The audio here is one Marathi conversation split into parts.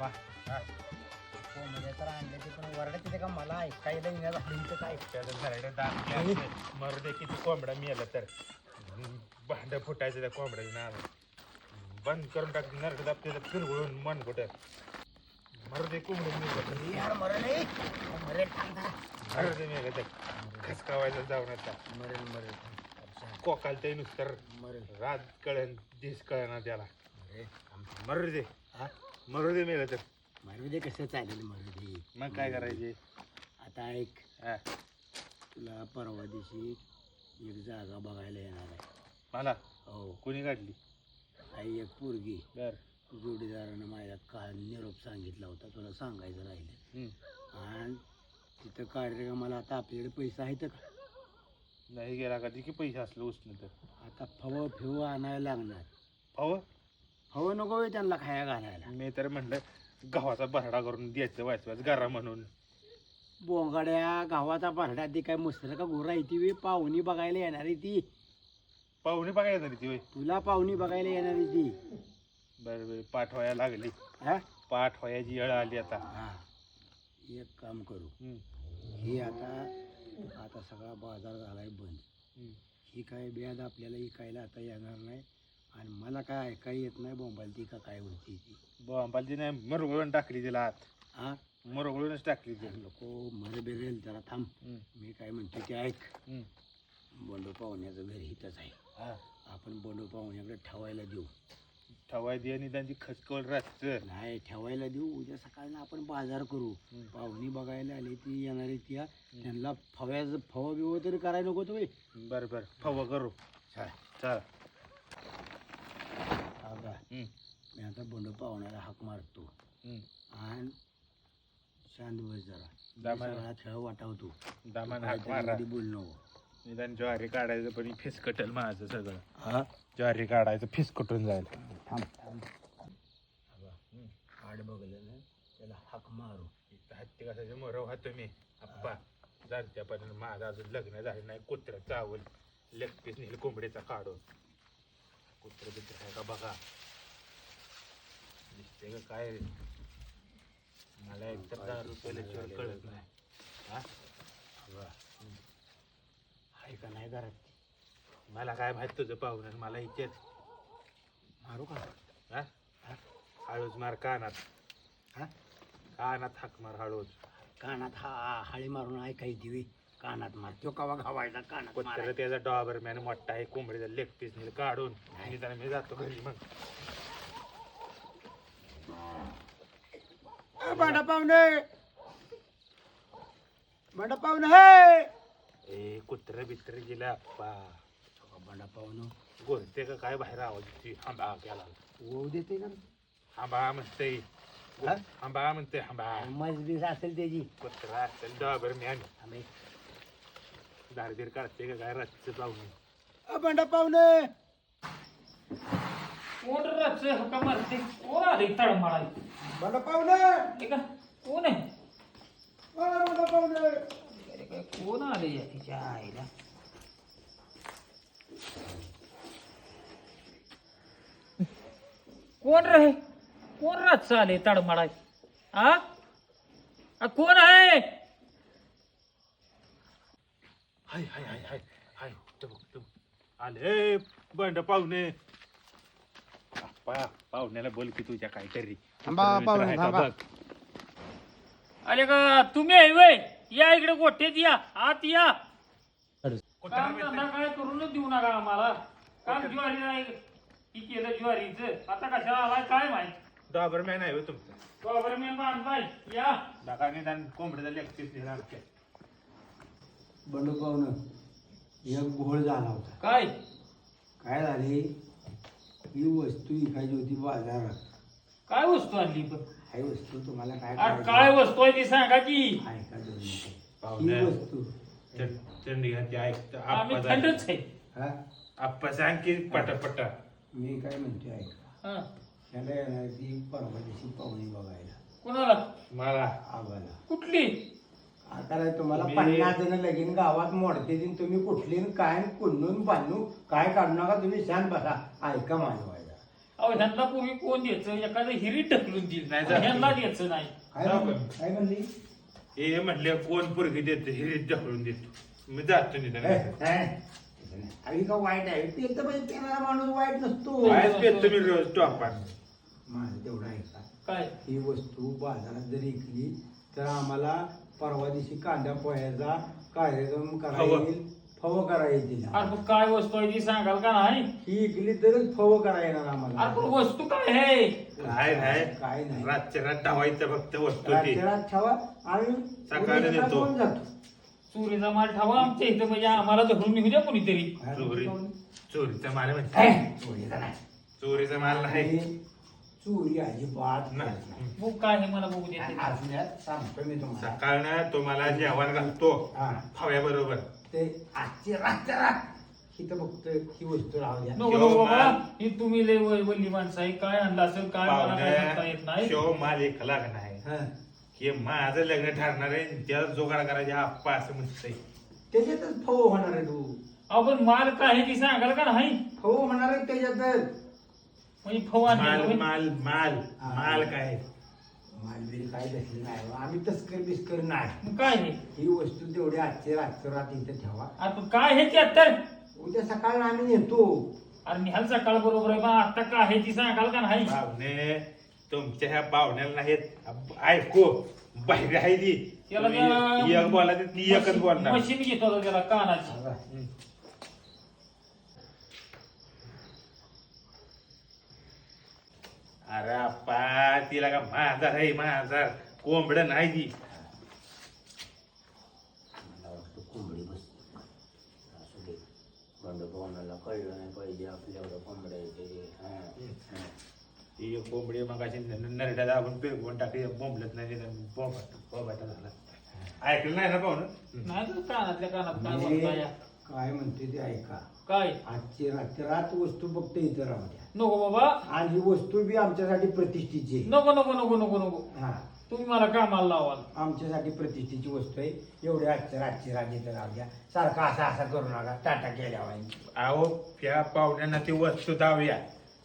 वा कोंबड्या तर आणल्या ते पण वरडा तिथे का मला ऐकायला येण्यात आलं काय? त्याचं घराकडे दाखले मरू दे किती कोंबडा मिळाला तर. भांड फुटायचं त्या कोंबड्याचं नाव. बंद करून टाक दाब त्याचं फिरवळून मन कुठं. मरू दे कोंबडे मिळालं यार मरण मरेल. मरू दे मिळालं तर. खसकावायचं जाऊन आता. मरेल मरेल कोकाल ते नुसतं मरेल रात कळन दिस कळना त्याला. मरू दे. हा? मरू दे मिळालं तर. मरू दे कसं चालेल मरू दे मग काय करायचे? आता ऐक हा, तुला परवा दिवशी एक जागा बघायला येणार आहे. मला? हो. कोणी काढली? आई एक पोरगी. बर. जोडीदारानं माझ्या काल निरोप सांगितला होता तुला सांगायचं राहिलं. हम्म. आणि तिथं कार्यक्रमाला आता आपल्याकडे पैसे आहेत का? नाही गेला का? की पैसे असले उचलं तर. आता फव फिव आणायला लागणार. अहो फव नको होय त्यांना खाया घालायला. मी तर म्हणलं गव्हाचा बरडा करून द्यायचं वाचवायचं गरा म्हणून. बोंगाड्या गावाचा भरडा ती काय मुसर का गोरा आहे ती वे पाहुणी बघायला येणारी ती. पाहुणे बघायला तरी ती होय तुला पाहुणी बघायला येणारी ती. बरं बरं पाठ व्हायला लागली. हा? पाठ व्हायची वेळ आली आता. हा. एक काम करू. हम्म, हे आता आता सगळा बाजार झालाय बंद. हम्म. ही काय ब्याज आपल्याला इकायला आता येणार नाही. आणि मला काय ऐकाय येत नाही बोंबाल ती का काय होती ती. बोंबालची नाही मरगळून टाकली तिला आत हा मरगळूनच टाकली ती. नको मरे बिरेल जरा थांब. मी काय म्हणतो ते ऐक. बंडू पाहुण्याचं घर हिथंच आहे. हा. आपण बंडू पाहुण्याकडे ठेवायला देऊ. ठवायची आणि त्यांची खचकवल रातचं नाही ठेवायला देऊ. उद्या सकाळी आपण बाजार करू. पाहुणी बघायला आली ती येणारी ती. त्यांना फव्याचं फव बिव तरी करायला नको तुम्ही. बरं बरं. फवा करू. चल. बघा हम्म, मी आता बंडू पाहुण्याला हाक मारतो. आणि शांत बस जरा. सगळा खेळ वाटावतो. दामान हाक मारा. बोल नको. निदान ज्वारी काढायचं पण फिस कटल माझं सगळं. हा? ज्वारी काढायचं फिस कटून जाईल थांब. थांब आड बघलं ना त्याला हाक मारू. हत्ती कसाचे मोरव हा तुम्ही. आप्पा जाणत्यापर्यंत माझं अजून लग्न झालं नाही कुत्र चावल. लेग पीस नेल कोंबडीचा काढून. कुत्र बित्र आहे का बघा. दिसते का काय? मला एकतर दारू पेल्याशिवाय कळत नाही. हा? आहे का नाही घरात मला काय माहीत तुझं पाहुणं? मला इच्छेच मारू का? हा? हा? हळूच मार कानात. हा? कानात हाक मार हळूच. कानात हा हाळी मारून ऐकायची वे कानात मार. तो कवा घावायचा? कानात कुत्र मारायचा. त्याचा डॉबर मॅन मोठा आहे कोंबडीचा लेग पीस नेल काढून. आणि त्याला मी जातो घरी मग. ए, भांडा पाहुणे! भांडा पाहुणे हे! ए कुत्र बित्र गेला अप्पा भांडा पाहुणं. गोरते का काय बाहेर आवाज येतोय? हांबा केला ओव देते का हांबा म्हणते हा? हांबा म्हणते हांबा मजबीस असेल त्याची. कुत्र असेल डॉबर मॅन दारबीर काढते का काय रातचं पाहुणे? अ, भांडा पाहुणे. कोण रच मारते? कोण आले पाहुणे. का? कोण आहे? अ, भांडा पाहुणे? अरे काय कोण आले या तिच्या आईला? कोण रे कोण रच आले आ? आ, कोण आहे? हाय हाय हाय हाय. हाय आले बंड पाहुणे. पाहुण्याला बोल की तुझ्या काहीतरी. थांबा, पाहुणे, आहे का थांबा. बघ. अरे का? तुम्ही आहे वय. या इकडे गोठ्यात या आत या. काम धंदा काय करूनच देऊ नका आम्हाला. काम ज्वारी नाही ही केलं ज्वारीचं. आता कशाला आलाय काय माहीत? डॉबरमॅन आहे हो तुमचं. गव्हर्नमेंट बांधलाय. या. नका निदान नेला आमच्या बंडू पाहुणं एक घोळ झाला होता. काय? काय झाले? ही वस्तू विकायची होती बाजारात. काय वस्तू आणली पण? ही वस्तू तुम्हाला काय अरे? काय वस्तू आहे ती सांगा की. ऐका दोन मिनिटं. ही पाहुण्या वस्तू. थंडी घातली ऐक आम्ही आप्पा थंडच आहे. हा? आप्पा सांग की पटापटा. मी काय म्हणते ऐका. हा. त्याला येणार ती परवा दिवशी पाहुणी बघायला. कोणाला? मला. आम्हाला कुठली? आता नाही तुम्हाला मी- पन्नास जण लगीन गावात मोडते दिन तुम्ही कुठली न काय न कुंडून बांधू काय काढू नका तुम्ही शांत बसा. ऐका माझं व्हायला अहो ह्यांना पूर्वी कोण द्यायचं? एखादं हिरी ढकलून देईल नाही. ह्यांना द्यायचं नाही. काय म्हणली? काय म्हणली? हे म्हणले कोण पोरगी देते हे ढकलून देतो. मी जातो ए, निघाल ए, अरे का वाईट आहे. ते तर म्हणजे पेनारा माणूस वाईट नसतो. काय? तुम्ही रोज टॉपान. माझं तेवढं आहे का काय? ही वस्तू बाजारात जर विकली तर आम्हाला परवा दिवशी कांदा पोह्याचा कार्यक्रम करायला फव. येईल फव करायला येईल अरे पण काय वस्तू आहे ती सांगाल का नाही? ही विकली तरच फव करायला येणार अरे पण आम्हाला वस्तू काय आहे? काय नाही. काय नाही. रातच्या रात धावायचं फक्त वस्तू ती. रात ठेवा आणि सकाळी उद्या देतो. जातो. चोरीचा माल ठेवा आमच्या इथं म्हणजे आम्हाला धरून निघू द्या कोणीतरी. चोरी. चोरीचा माल म्हणजे चोरीचा नाही. चोरीचा माल नाही. आणि चोरी अजिबात नाही. नाही. मग काय हे मला बघू देते. असल्यात सांगतो मी तुम्हाला. सकाळनं तुम्हाला जेवण घालतो. हा. हव्या बरोबर. ते आजची रातच्या रात ही तर फक्त ही वस्तू राहू द्या. नको नको बाबा. ही तुम्ही लय वय- वल्ली माणसं आहे. काय आणलं असेल काय मला काय सांगता येत पाहुण्या नाही. शो माल एक लाख नाही हं. हे माझं लग्न ठरणार आहे त्याला जोगाड करायचे आप्पा असं म्हणतंय त्याच्यातच फव होणार आहे तू. अहो पण माल काय आहे ती सांगाल का नाही? फव होणार आहे त्याच्यातच. म्हणजे फवारणी माल होय. माल माल हा. माल काय? मालबिल काय घेतली नाही आम्ही तस्कर बिस्कर नाही. मग काय हे ही वस्तू तेवढी आजची रातच्या रात इथं ठेवा. पण काय हे त्यात तर उद्या सकाळी आम्ही नेतो. अरे निहाल सकाळ बरोबर आहे पण आता काय आहे ती सांगाल का नाही? पाहुणे तुमच्या ह्या पाहुण्याला नाहीत. ऐकू. बाहेर आहे ती. त्याला एक बोला ती एकच बोलणार. मशीन घेतो आता त्याला कानाची. हम्म. अरे अप्पा तिला का माझा आहे माझा कोंबड नाही ती. मला वाटतं कोंबडी बसते. असू दे. कळलं नाही पाहिजे आपल्याकडं कोंबड्या येते हां. ती कोंबडी मग अशी नरड्या दाबून पेरवून टाकली बोंबलत नाही बोंबट बोंबाटा झाला. ऐकलं नाही ना पाहुणं? नाही तर कानातल्या कानात काय काय म्हणते ते ऐका. काय? आजची रात्र रात वस्तू फक्त इथं राहू द्या. नको बाबा. आणि ही वस्तू बी आमच्यासाठी प्रतिष्ठेची आहे. नको नको नको नको नको. हा. तुम्ही मला कामाला लावाल. आमच्यासाठी प्रतिष्ठेची वस्तू आहे. एवढी आजच्या रातची रात इथं राहू द्या. सारखा असा असा करू नका. टाटा केल्या वाईन अहो त्या पाहुण्यांना ती वस्तू दावूया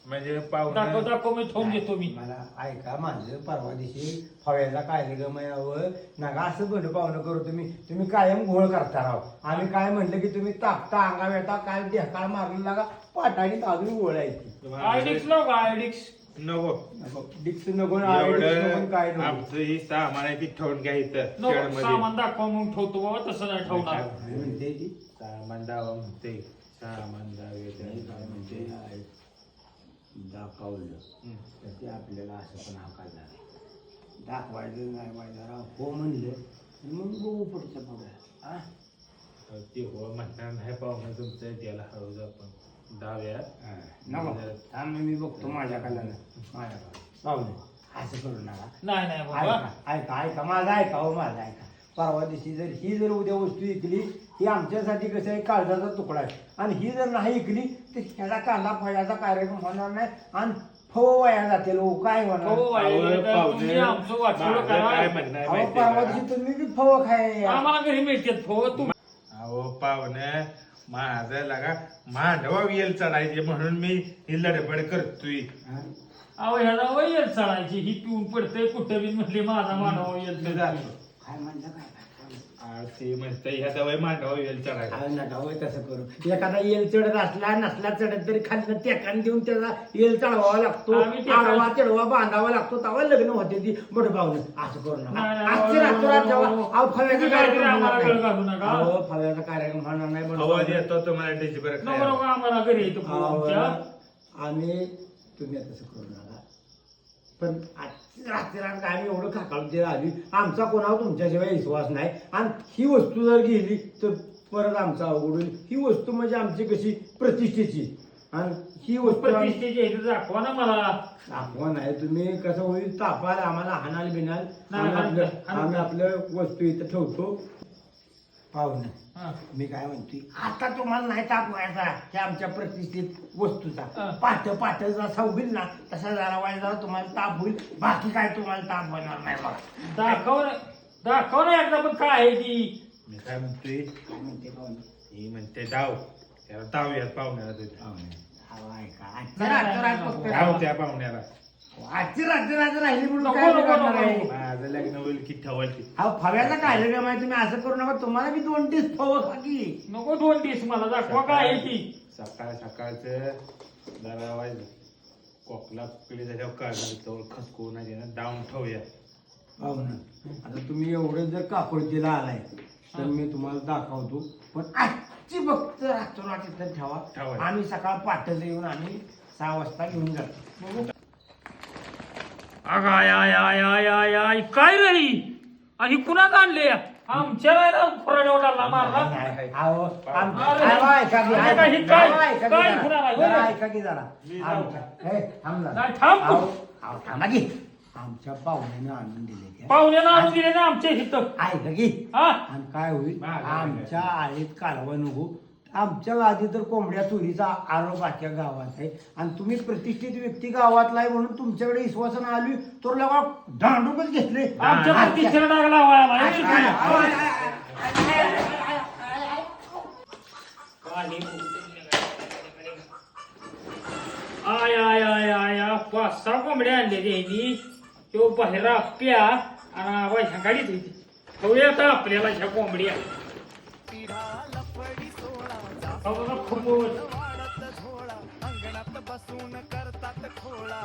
म्हणजे दाखव दाखव मी ठेवून देतो मी. मला ऐका माझं परवा दिवशी फव्याचा कार्यक्रम आहे यावं नका असं बंड पाहुणं करू तुम्ही. तुम्ही कायम घोळ करता राव. आम्ही काय म्हणलं की तुम्ही तापता अंगा वेळता काय ढेकाळ मारलं लागा पाटाने अजून ओळायची. आयडिक्स लाव का आयडिक्स नको डिक्स नको. ना आयडिक्स नको आणि काय नको. आमचं ही सामान आहे ती ठेवून घ्या इथं नको शेडमध्ये. सामान दाखवा मग ठेवतो बाबा तसं नाही ठेवणार. काय म्हणते ती? सामान दावा म्हणते सामान दावे काय म्हणते. दाखवलं. तर ते आपल्याला असं पण हाकायला दाखवायचं नाही वायदा हो म्हणलं मग बघू पुढचं बघा हा? ते हो म्हणणार नाही पाहुणं तुमचं त्याला हळूच आपण. दाव्या हा, नको. थांब मी बघतो माझ्या कलानं माझ्या पाहुणे असं करू नका. नाही नाही ऐका ऐका. माझं ऐका हो माझं ऐका. परवा दिवशी जर ही जर उद्या वस्तू विकली ही आमच्यासाठी कसं आहे काळजाचा तुकडा आहे. आणि ही जर नाही विकली तर ह्याला कांदा फळाचा कार्यक्रम होणार नाही आणि फव वाया जाते लोक काय होणार? हो, अहो. काय माहितीये परवा? दिवशी तुम्ही बी फव खाय आम्हाला घरी मिळतात फो तुम्ही अहो पाहुणं माझं लागा मांडवा येल चढायचे म्हणून मी ही लडबड करतोय. अहो ह्याला वय चढायची ही पिऊन पडते कुठं बी म्हणले माझा मानव येत काय म्हणलं काय आ, ते म्हणतं ह्या दवाई मांडवा येल चढायला. काय नका होय तसं करू. एखादा येल चढत असला नसला चढत तरी खाली टेकान देऊन त्याचा येल चढवावा लागतो आम्ही टेकान- आडवा चढवा बांधावा लागतो तेव्हा लग्न होते ती बट पाहुणे असं करू नका. नाही, नाही, आजची नाही, रात्र जेव्हा नाही, अहो फव्याचा तुम्ही कार्यक्रम आम्हाला होणार वेळ घालू नाही. नका. अहो, फव्याचा कार्यक्रम होणार नाही आवाज. येतो तुम्हाला त्याची बरं नको नको आम्हाला घरी येतो अहो, आमच्या. आम्ही तुम्ही तसं करू नका. पण रात्री आम्ही एवढं खाकाळते आली आमचा कोणावर तुमच्याशिवाय विश्वास नाही. आणि ही वस्तू जर गेली तर परत आमचा अवघड होईल. ही वस्तू म्हणजे आमची कशी? प्रतिष्ठेची. आणि ही वस्तू आम्ही- प्रतिष्ठेची आहे ते दाखवा ना मला. दाखवा नाही तुम्ही कसं होईल तापाल आम्हाला हाणाल बिनाल नाही, आम्ही आपलं हाण- आम्ही आपलं वस्तू इथं ठेवतो. पाहुणं. हा. मी काय म्हणतोय आता तुम्हाला नाही तापवायचा हे आमच्या प्रतिष्ठित वस्तूचा. हा. पाठ पाठ जसा होईल ना तसा जरा वाय जरा तुम्हाला ताप होईल बाकी काय तुम्हाला ताप होणार नाही बघा. दाखव ना दाखव ना एकदा पण काय आहे ती. मी काय म्हणतोय? काय म्हणते पाहुणे? ही म्हणते डाव त्याला दावूयात पाहुण्याला तुझ्या पाहुणे. ऐका. त्या पाहुण्याला. आजची रात्र रात्र राहिली म्हणून नको, काय नको, करणार नको, आहे? नको. माझं लग्न होईल की ठेवल की अहो फव्याचा कार्यक्रम आहे तुम्ही असं करू नका. तुम्हाला बी दोन तीस फव खा की नको दोन दिवस मला दाखवा काय आहे ती. सकाळ सकाळचं जरा वाजलं कोकला पिढी झाल्यावर काढणार जवळ खसकू नाही ना? डाऊन ठेवूया. पाहुणं आता तुम्ही एवढं जर कापडतीला आलाय तर मी तुम्हाला दाखवतो. पण आजची फक्त रातोरात इथं ठेवा. ठेवा. आम्ही सकाळ पाठच येऊन आम्ही सहा वाजता घेऊन जातो. बघू. अगं आय आय आय आय आय आय काय रे आणि कुणा आणले? आमच्या वेळेला फुराड्याला मारला. नाही, अहो, आम- अरे, अहो, ऐका की, अरे, ऐका काही की, काय- अहो, ऐका की काय जरा. खुणा नाही, जरा होय. ऐका की जरा. आमच्या- हे, थांब जरा. नाही, थांब. तू. अहो, अहो, थांबा की. आमच्या पाहुण्यानं आणून दिले ते. पाहुण्यानं आणून दिले ना आमच्या इथं. ऐका की. हा? आणि काय होईल? आमच्या आळीत कालवा नको. आमच्या आधी तर कोंबड्या चोरीचा आरोप आख्या गावात आहे. आणि तुम्ही प्रतिष्ठित व्यक्ती गावातला आहे म्हणून तुमच्याकडे विश्वासानं आली तर लगा दांडूकच घेतले. आमच्या प्रतिष्ठेला डाग लावायला आय आय आय आय पाच सहा कोंबड्या आणले त्यांनी तो बाहेर प्या आणि आवाज गाडीत होती. ठेवूया आता आपल्याला ह्या कोंबड्या. अंगणात बसून करतात खोळा